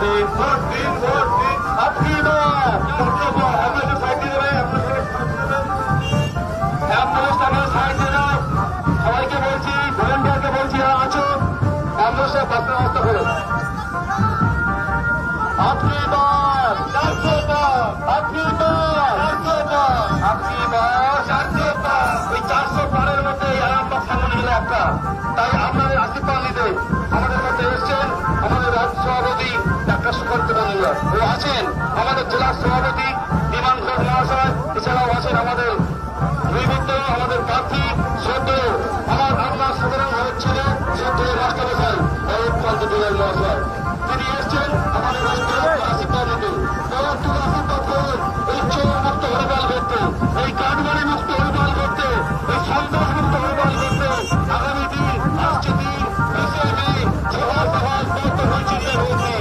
the 44 জেলা সভাপতি বিমান মহাশয়, এছাড়াও আছেন আমাদের নৈবুদ্ধ আমাদের প্রার্থী সদ্য, আমার আপনার সাধারণ ঘরের ছেলে সদ্য রাষ্ট্রপ্রধান অরূপ কান্ত জেলার মহাশয়। তিনি এসছেন আমাদের আগামী দিন আসছে দিন দিন সভা সভা হয়েছে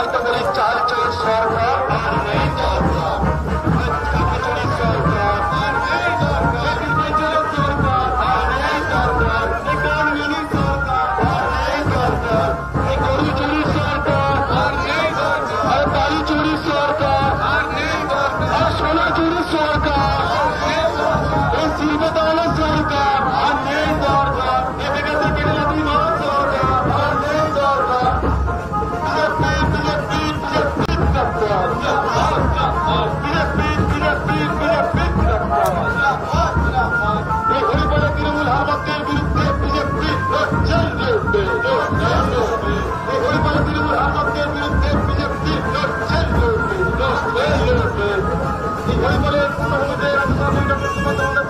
అయితే మరి చాలు చేశారు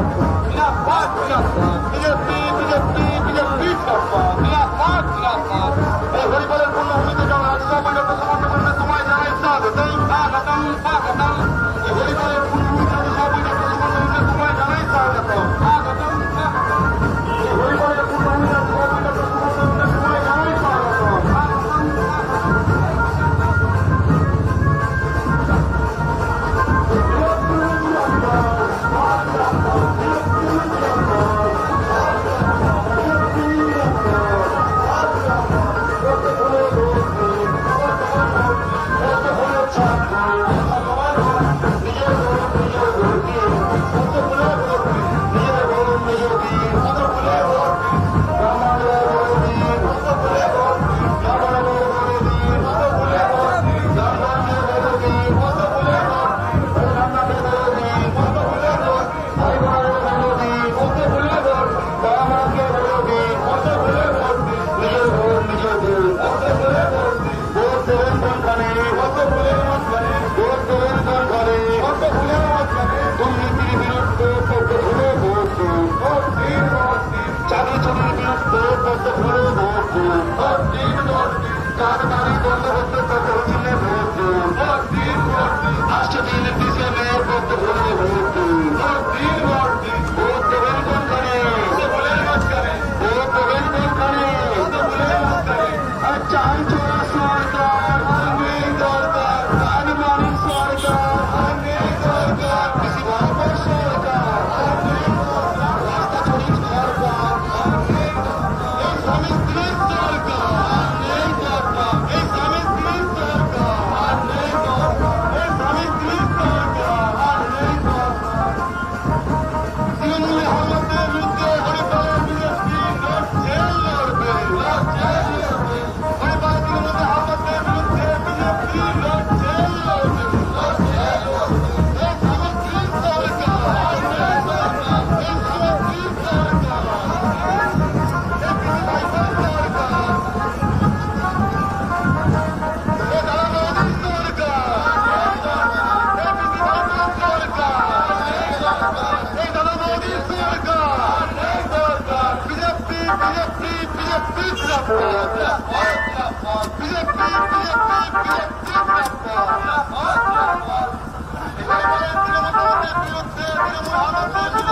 삐졌다 삐졌다 삐졌다 삐졌다 找到他们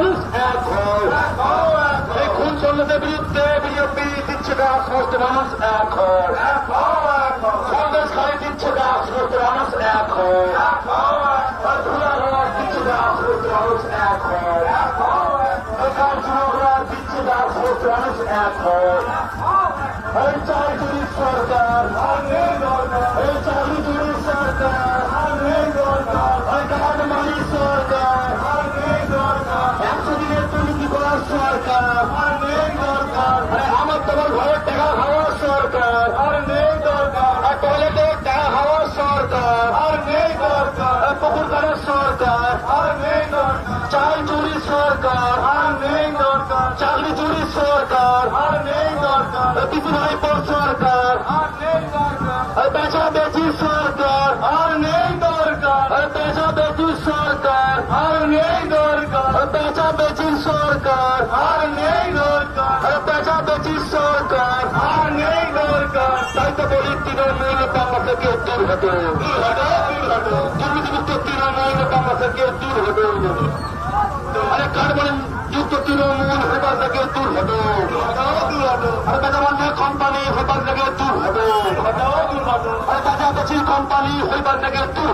alıyoruz. Erkol. Erkol. Ve Kunçalı'da birlikte je daar schoot, sorturamız Erkol. Erkol. Kondes kaletin çıkan sorturamız Erkol. Erkol. Kuyalar bir çıkan sorturamız Erkol. Erkol. Kancınoğlar bir het niet Erkol. Hij Önce aydınlık sorturamız Erkol. সরকার আর নেই দরকার। চাল চুরি সরকার, আর নেই দরকার। চাকরি চুরি সরকার, আর নেই দরকার। কিছু নাই পর সরকার, আর নেই দরকার। বেচা বেচি সরকার, আর নেই দরকার। বেচা বেচি সরকার, আর নেই দরকার। বেচা বেচি সরকার, আর নেই দরকার। বেচা বেচি সরকার, আর নেই দরকার। তাই তো বলি তৃণমূল থেকে দূর হতো দুর্নীতিমুক্ত তৃণমূল বাংলা থেকে দূর হতো আরে কার বলেন যুক্ত তৃণমূল হেবার থেকে দূর হতো আরে বেজামান্য কোম্পানি হেবার থেকে দূর হতো আরে বেজাবেচি কোম্পানি হেবার থেকে দূর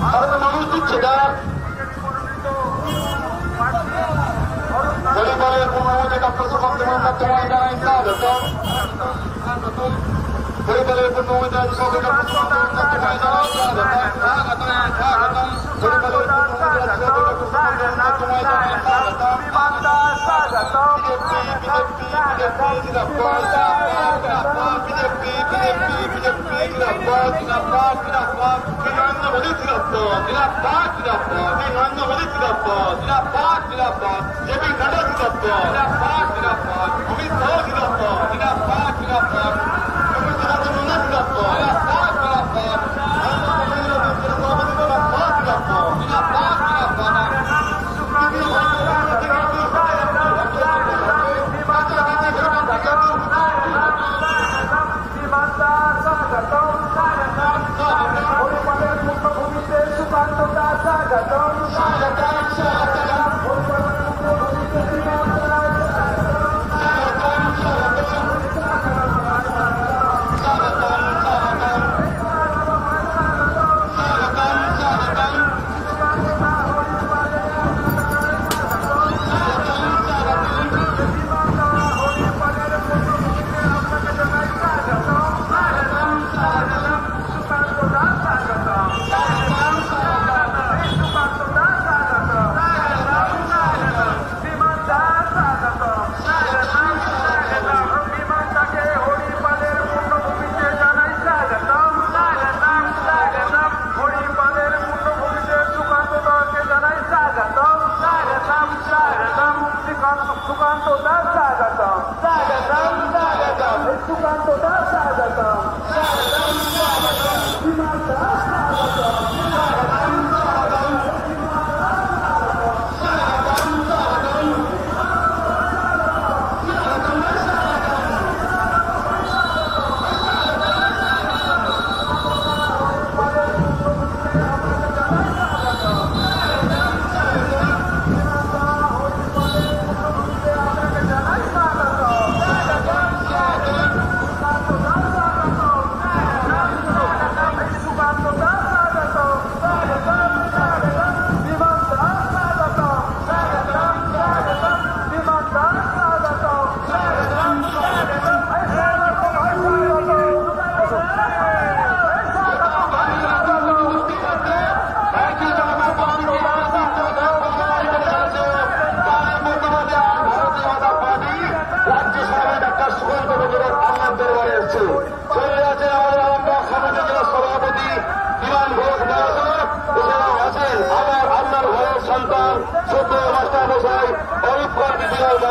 সারা মানুষ দিচ্ছে পরিবারের পুনরায় ডক্টর সুখম দেবের মাধ্যমে জানাই স্বাগত পরিবারের পুনরায় সবাই ডক্টর সুখম দেবের মাধ্যমে জানাই স্বাগত স্বাগতম পরিবারের পুনরায় সবাই ডক্টর সুখম দেবের মাধ্যমে cidadãos,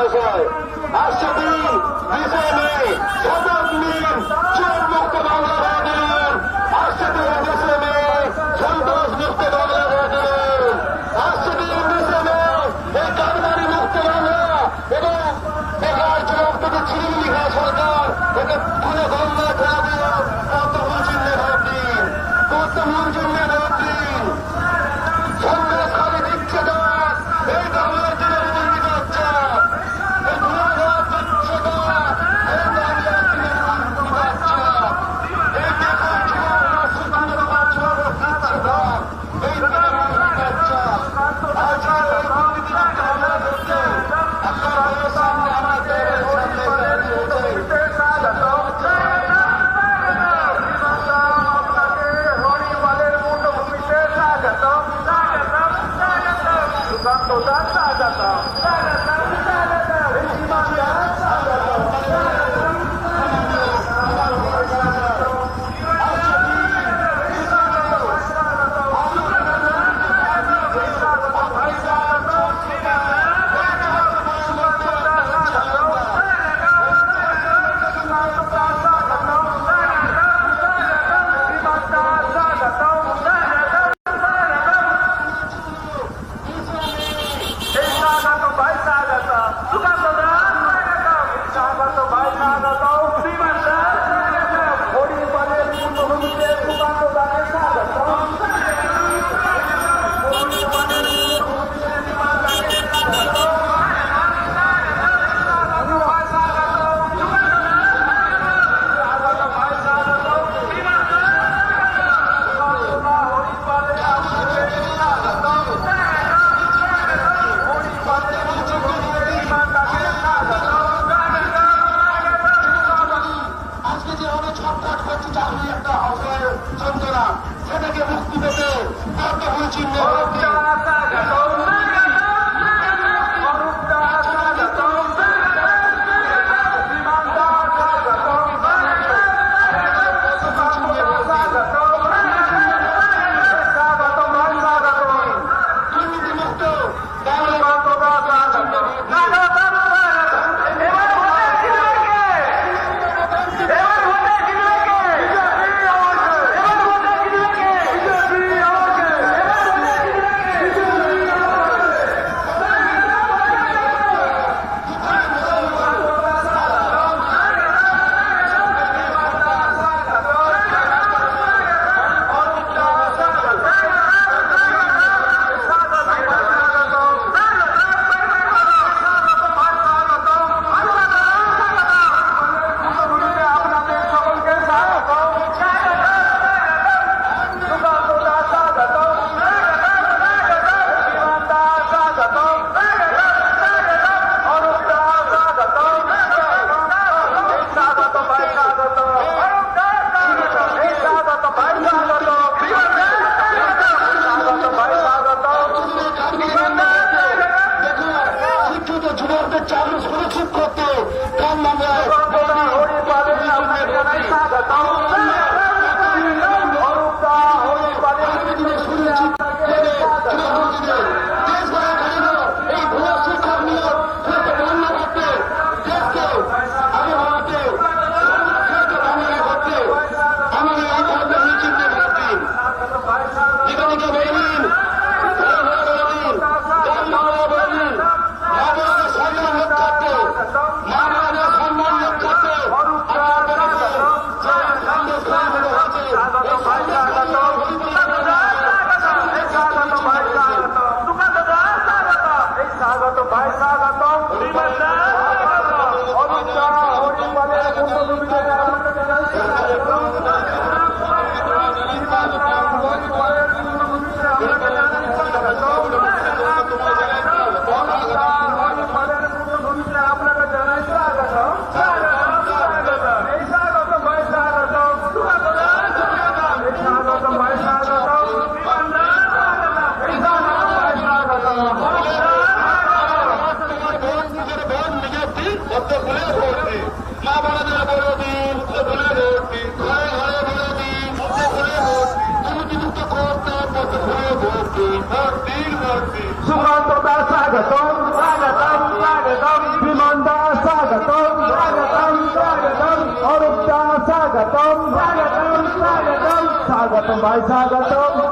মহাশয় আজকে দিন বিজয় కుండ সুমন্ত স্বাগতম স্বাগতম স্বাগতম বিমন্ত স্বাগতম স্বাগতম স্বাগতম অরূপ স্বাগতম স্বাগতম স্বাগতম স্বাগতম ভাই স্বাগতম